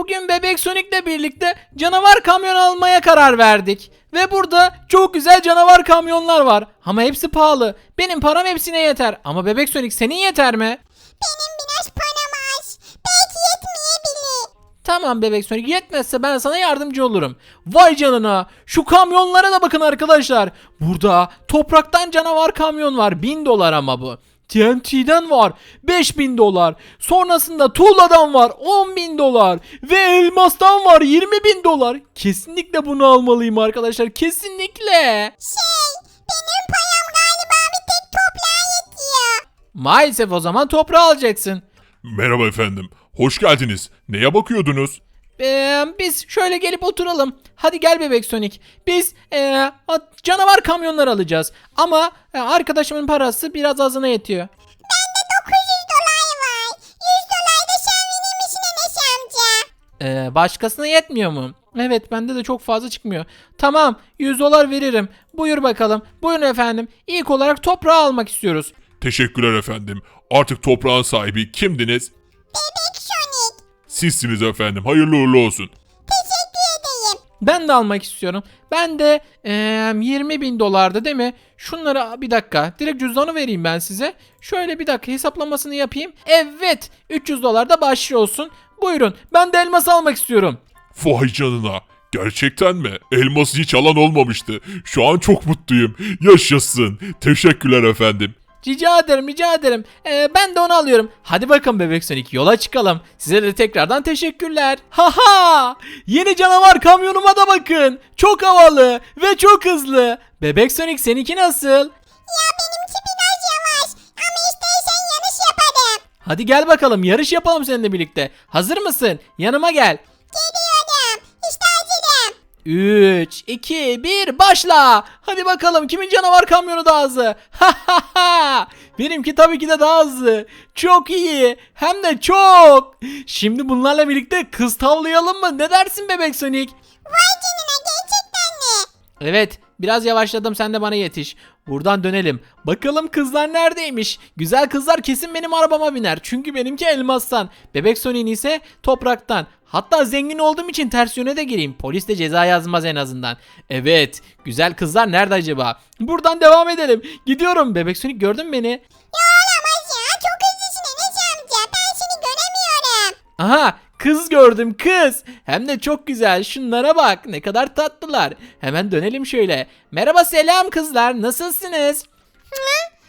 bugün Bebek Sonic'le birlikte canavar kamyon almaya karar verdik. Ve burada çok güzel canavar kamyonlar var. Ama hepsi pahalı. Benim param hepsine yeter. Ama Bebek Sonic senin yeter mi? Benim biraz param az. Belki yetmeyebilir. Tamam Bebek Sonic yetmezse ben sana yardımcı olurum. Vay canına şu kamyonlara da bakın arkadaşlar. Burada topraktan canavar kamyon var 1000 dolar ama bu. TNT'den var 5000 dolar. Sonrasında tuğladan var 10 bin dolar. Ve elmastan var 20 bin dolar. Kesinlikle bunu almalıyım arkadaşlar kesinlikle. Şey, benim param galiba bir tek toprağa yetiyor. Maalesef o zaman toprağı alacaksın. Merhaba efendim. Hoş geldiniz. Neye bakıyordunuz? Ee, biz şöyle gelip oturalım. Hadi gel bebek Sonic. Biz ee, a- canavar kamyonlar alacağız. Ama e, arkadaşımın parası biraz azına yetiyor. Bende 900 dolar var. 100 dolar da sen misin Enes amca? Ee, başkasına yetmiyor mu? Evet bende de çok fazla çıkmıyor. Tamam 100 dolar veririm. Buyur bakalım. Buyurun efendim. İlk olarak toprağı almak istiyoruz. Teşekkürler efendim. Artık toprağın sahibi kimdiniz? Bebek. Sizsiniz efendim. Hayırlı uğurlu olsun. Teşekkür edeyim. Ben de almak istiyorum. Ben de ee, 20 bin dolardı değil mi? Şunları bir dakika. Direkt cüzdanı vereyim ben size. Şöyle bir dakika hesaplamasını yapayım. Evet 300 dolar da başlıyor olsun. Buyurun ben de elmas almak istiyorum. Vay canına. Gerçekten mi? Elması hiç alan olmamıştı. Şu an çok mutluyum. Yaşasın. Teşekkürler efendim. Rica ederim rica ederim. Ee, ben de onu alıyorum. Hadi bakın bebek Sonic yola çıkalım. Size de tekrardan teşekkürler. Haha! Yeni canavar kamyonuma da bakın. Çok havalı ve çok hızlı. Bebek Sonic seninki nasıl? Ya benimki biraz yavaş. Ama istersen yanlış yaparım. Hadi gel bakalım yarış yapalım seninle birlikte. Hazır mısın? Yanıma gel. Geliyorum. İşte hazırım. 3, 2, 1 başla. Hadi bakalım kimin canavar kamyonu daha hızlı? Ha ha ha. Benimki tabii ki de daha hızlı. Çok iyi. Hem de çok. Şimdi bunlarla birlikte kız tavlayalım mı? Ne dersin bebek Sonic? Vay canına gerçekten mi? Evet biraz yavaşladım sen de bana yetiş. Buradan dönelim. Bakalım kızlar neredeymiş? Güzel kızlar kesin benim arabama biner. Çünkü benimki elmastan. Bebek Sonic'in ise topraktan. Hatta zengin olduğum için ters yöne de gireyim. Polis de ceza yazmaz en azından. Evet. Güzel kızlar nerede acaba? Buradan devam edelim. Gidiyorum. Bebek Sonic gördün mü beni? Ya olamaz ya. Çok hızlısın Enes amca. Ben seni göremiyorum. Aha kız gördüm kız. Hem de çok güzel. Şunlara bak ne kadar tatlılar. Hemen dönelim şöyle. Merhaba selam kızlar nasılsınız?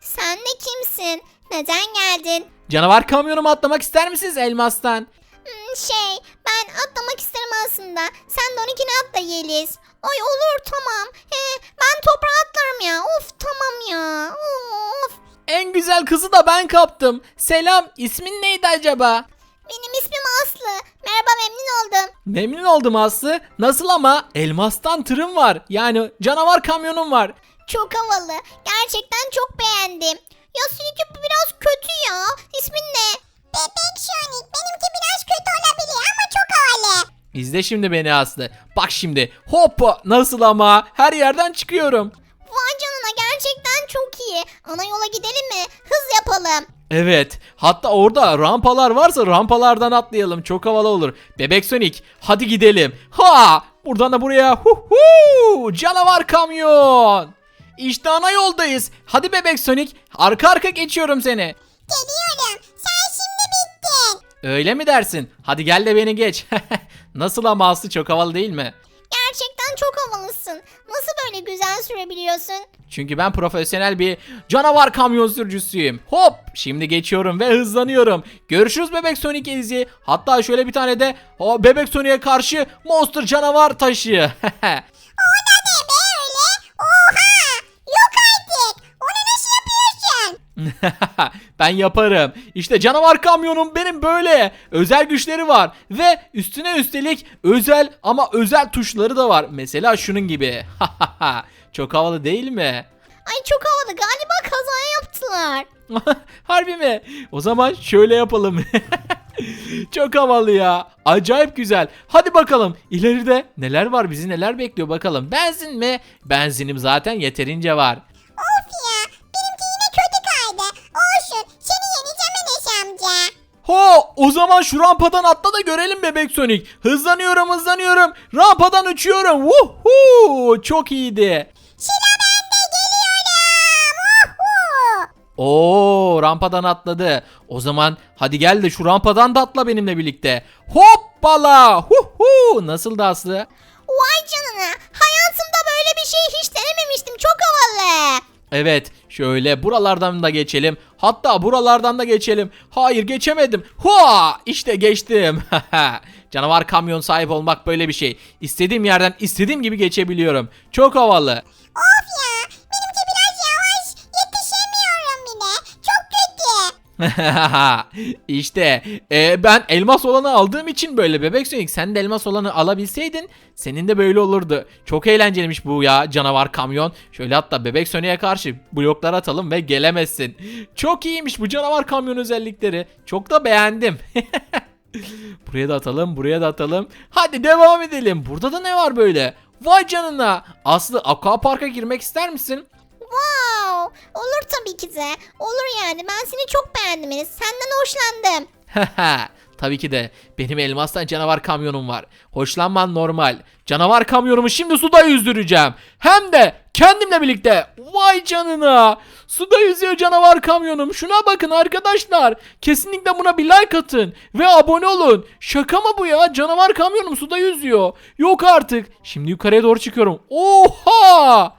Sen de kimsin? Neden geldin? Canavar kamyonuma atlamak ister misiniz elmastan? Hmm, şey ben atlamak isterim aslında. Sen de onunkini atla Yeliz. Ay olur tamam. He, ben toprağa atlarım ya. Of tamam ya. Of. En güzel kızı da ben kaptım. Selam ismin neydi acaba? Benim ismim Aslı. Merhaba memnun oldum. Memnun oldum Aslı. Nasıl ama elmastan tırım var. Yani canavar kamyonum var. Çok havalı. Gerçekten çok beğendim. Ya seninki İzle şimdi beni Aslı. Bak şimdi hoppa nasıl ama her yerden çıkıyorum. Vay canına gerçekten çok iyi. Ana yola gidelim mi? Hız yapalım. Evet hatta orada rampalar varsa rampalardan atlayalım çok havalı olur. Bebek Sonic hadi gidelim. Ha buradan da buraya hu hu canavar kamyon. İşte ana yoldayız. Hadi Bebek Sonic arka arka geçiyorum seni. Geliyorum. Öyle mi dersin? Hadi gel de beni geç. Nasıl ama Aslı çok havalı değil mi? Gerçekten çok havalısın. Nasıl böyle güzel sürebiliyorsun? Çünkü ben profesyonel bir canavar kamyon sürücüsüyüm. Hop! Şimdi geçiyorum ve hızlanıyorum. Görüşürüz Bebek Sonic Ezi. Hatta şöyle bir tane de o Bebek Sonic'e karşı Monster canavar taşı. ben yaparım. İşte canavar kamyonum benim böyle. Özel güçleri var. Ve üstüne üstelik özel ama özel tuşları da var. Mesela şunun gibi. Çok havalı değil mi? Ay çok havalı. Galiba kaza yaptılar. Harbi mi? O zaman şöyle yapalım. Çok havalı ya. Acayip güzel. Hadi bakalım. İleride neler var bizi neler bekliyor bakalım. Benzin mi? Benzinim zaten yeterince var. O zaman şu rampadan atla da görelim bebek Sonic. Hızlanıyorum hızlanıyorum. Rampadan uçuyorum. Woohoo! Çok iyiydi. Sıra bende geliyorum. Uhu. Oo rampadan atladı. O zaman hadi gel de şu rampadan da atla benimle birlikte. Hoppala! Huhu! Nasıl da Aslı? Vay canına. Hayatımda böyle bir şey hiç denememiştim. Çok havalı. Evet şöyle buralardan da geçelim. Hatta buralardan da geçelim. Hayır geçemedim. Hua! İşte geçtim. Canavar kamyon sahip olmak böyle bir şey. İstediğim yerden istediğim gibi geçebiliyorum. Çok havalı. Of ya. işte e, ben elmas olanı aldığım için böyle bebek Sonic sen de elmas olanı alabilseydin senin de böyle olurdu. Çok eğlenceliymiş bu ya canavar kamyon. Şöyle hatta bebek Sonic'e karşı bloklar atalım ve gelemezsin. Çok iyiymiş bu canavar kamyon özellikleri. Çok da beğendim. buraya da atalım buraya da atalım. Hadi devam edelim. Burada da ne var böyle? Vay canına. Aslı aqua parka girmek ister misin? Wow. Olur tabii ki de. Olur yani. Ben seni çok beğendim Enes. Senden hoşlandım. Tabii ki de benim elmastan canavar kamyonum var. Hoşlanman normal. Canavar kamyonumu şimdi suda yüzdüreceğim. Hem de kendimle birlikte. Vay canına. Suda yüzüyor canavar kamyonum. Şuna bakın arkadaşlar. Kesinlikle buna bir like atın. Ve abone olun. Şaka mı bu ya? Canavar kamyonum suda yüzüyor. Yok artık. Şimdi yukarıya doğru çıkıyorum. Oha!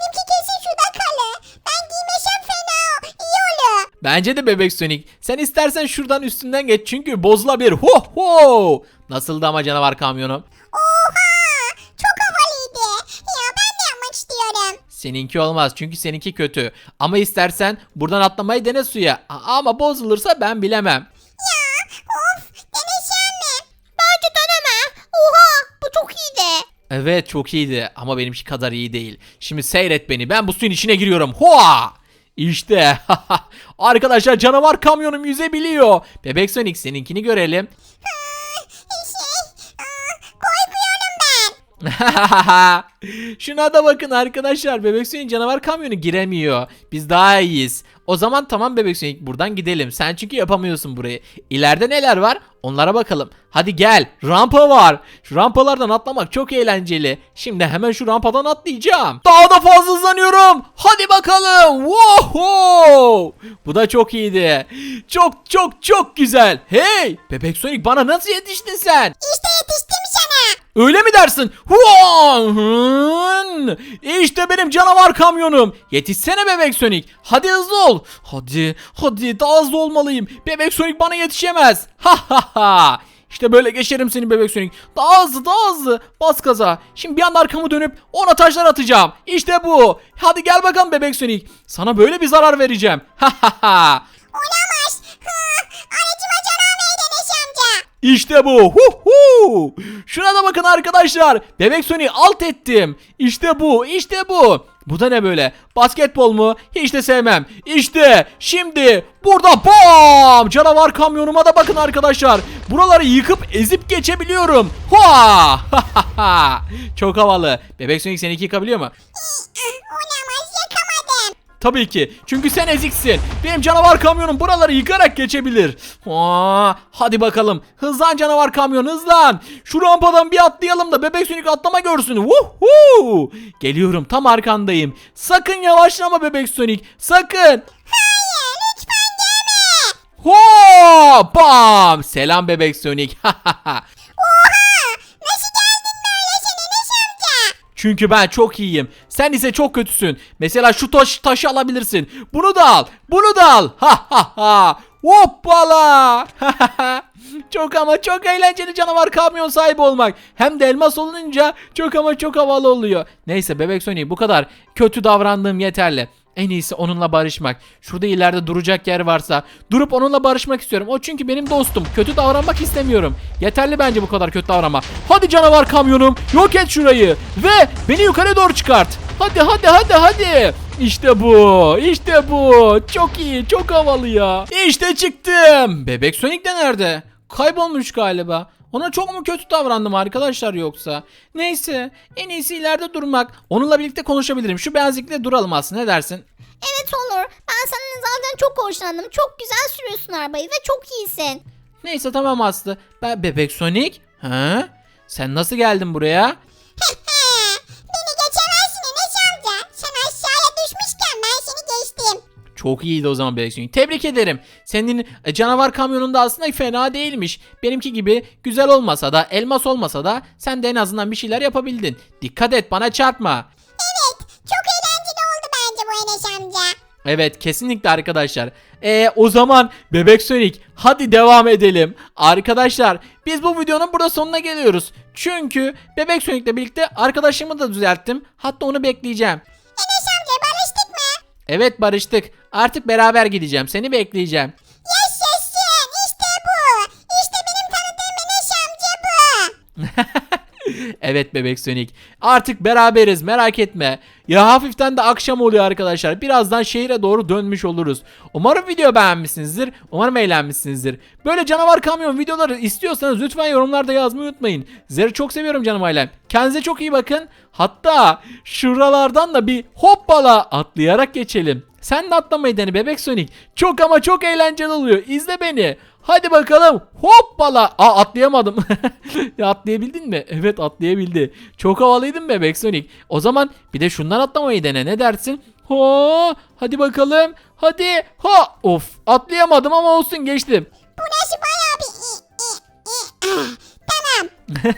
Benimki kesin şurada kalır. Ben giymesem fena. İyi olur. Bence de bebek Sonic. Sen istersen şuradan üstünden geç çünkü bozulabilir. Ho ho! Nasıldı ama canavar kamyonum? Oha. Çok havalıydı. Ya ben de yapmak istiyorum. Seninki olmaz çünkü seninki kötü. Ama istersen buradan atlamayı dene suya. A- Ama bozulursa ben bilemem. Ya of. Denesem mi? Bence deneme. Oha. Bu çok iyiydi. Evet çok iyiydi ama benimki kadar iyi değil. Şimdi seyret beni ben bu suyun içine giriyorum. Hoa! İşte arkadaşlar canavar kamyonum yüzebiliyor. Bebek Sonic seninkini görelim. Şuna da bakın arkadaşlar bebek Sonic canavar kamyonu giremiyor. Biz daha iyiyiz. O zaman tamam bebek Sonic buradan gidelim. Sen çünkü yapamıyorsun burayı. İleride neler var? Onlara bakalım. Hadi gel. Rampa var. Şu rampalardan atlamak çok eğlenceli. Şimdi hemen şu rampadan atlayacağım. Daha da fazla hızlanıyorum. Hadi bakalım. Wow! Bu da çok iyiydi. Çok çok çok güzel. Hey! Bebek Sonic bana nasıl yetiştin sen? İşte yetiştim. Öyle mi dersin? İşte benim canavar kamyonum. Yetişsene bebek Sonic. Hadi hızlı ol. Hadi, hadi daha hızlı olmalıyım. Bebek Sonic bana yetişemez. Ha ha ha. İşte böyle geçerim seni bebek Sonic. Daha hızlı, daha hızlı. Bas gaza. Şimdi bir anda arkamı dönüp ona taşlar atacağım. İşte bu. Hadi gel bakalım bebek Sonic. Sana böyle bir zarar vereceğim. Ha ha ha. İşte bu. Hu hu. Şuna da bakın arkadaşlar. Bebek Sonic alt ettim. İşte bu. İşte bu. Bu da ne böyle? Basketbol mu? Hiç de sevmem. İşte şimdi burada bam! Canavar kamyonuma da bakın arkadaşlar. Buraları yıkıp ezip geçebiliyorum. Ha! Çok havalı. Bebek Sonic seni yıkabiliyor mu? Tabii ki. Çünkü sen eziksin. Benim canavar kamyonum buraları yıkarak geçebilir. Aa, hadi bakalım. Hızlan canavar kamyon hızlan. Şu rampadan bir atlayalım da bebek sönük atlama görsün. Woohoo! Geliyorum tam arkandayım. Sakın yavaşlama bebek sönük. Sakın. Hayır lütfen deme. Ho! Bam! Selam bebek sönük. Çünkü ben çok iyiyim. Sen ise çok kötüsün. Mesela şu taş taşı alabilirsin. Bunu da al. Bunu da al. Ha ha ha. Hoppala. çok ama çok eğlenceli canavar kamyon sahibi olmak. Hem de elmas olunca çok ama çok havalı oluyor. Neyse bebek Sonic bu kadar. Kötü davrandığım yeterli. En iyisi onunla barışmak. Şurada ileride duracak yer varsa durup onunla barışmak istiyorum. O çünkü benim dostum. Kötü davranmak istemiyorum. Yeterli bence bu kadar kötü davranma. Hadi canavar kamyonum yok et şurayı ve beni yukarı doğru çıkart. Hadi hadi hadi hadi. İşte bu. işte bu. Çok iyi. Çok havalı ya. İşte çıktım. Bebek Sonic de nerede? Kaybolmuş galiba. Ona çok mu kötü davrandım arkadaşlar yoksa? Neyse en iyisi ileride durmak. Onunla birlikte konuşabilirim. Şu benzikle duralım aslında ne dersin? Evet olur. Ben seninle zaten çok hoşlandım. Çok güzel sürüyorsun arabayı ve çok iyisin. Neyse tamam Aslı. Ben Bebek Sonic. Ha? Sen nasıl geldin buraya? Çok iyiydi o zaman Bebek Sonic. Tebrik ederim. Senin e, canavar kamyonunda aslında fena değilmiş. Benimki gibi güzel olmasa da elmas olmasa da sen de en azından bir şeyler yapabildin. Dikkat et bana çarpma. Evet. Çok eğlenceli oldu bence bu Enes amca. Evet kesinlikle arkadaşlar. Ee, o zaman Bebek Sonic hadi devam edelim. Arkadaşlar biz bu videonun burada sonuna geliyoruz. Çünkü Bebek Sonic'le birlikte arkadaşımı da düzelttim. Hatta onu bekleyeceğim. Enes amca barıştık mı? Evet barıştık. Artık beraber gideceğim. Seni bekleyeceğim. Yaşasın. İşte bu. İşte benim tanıdığım Enes amca bu. Evet bebek Sonic. Artık beraberiz merak etme. Ya hafiften de akşam oluyor arkadaşlar. Birazdan şehire doğru dönmüş oluruz. Umarım video beğenmişsinizdir. Umarım eğlenmişsinizdir. Böyle canavar kamyon videoları istiyorsanız lütfen yorumlarda yazmayı unutmayın. Sizleri çok seviyorum canım ailem. Kendinize çok iyi bakın. Hatta şuralardan da bir hoppala atlayarak geçelim. Sen de atlamayı dene bebek Sonic. Çok ama çok eğlenceli oluyor. İzle beni. Hadi bakalım. Hoppala. Aa atlayamadım. ya atlayabildin mi? Evet atlayabildi. Çok havalıydın bebek Sonic. O zaman bir de şundan atlamayı dene. Ne dersin? Ha, hadi bakalım. Hadi. Ha. Of atlayamadım ama olsun geçtim. Bu nasıl bayağı bir... Ah, Tamam.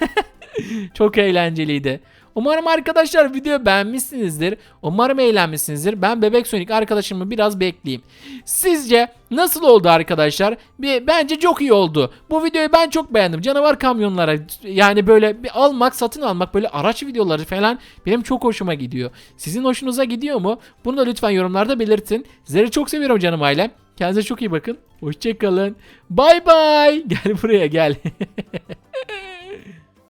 Çok eğlenceliydi. Umarım arkadaşlar video beğenmişsinizdir. Umarım eğlenmişsinizdir. Ben Bebek Sonic arkadaşımı biraz bekleyeyim. Sizce nasıl oldu arkadaşlar? Bir, bence çok iyi oldu. Bu videoyu ben çok beğendim. Canavar kamyonlara yani böyle bir almak, satın almak böyle araç videoları falan benim çok hoşuma gidiyor. Sizin hoşunuza gidiyor mu? Bunu da lütfen yorumlarda belirtin. Sizleri çok seviyorum canım ailem. Kendinize çok iyi bakın. Hoşçakalın. Bay bay. Gel buraya gel.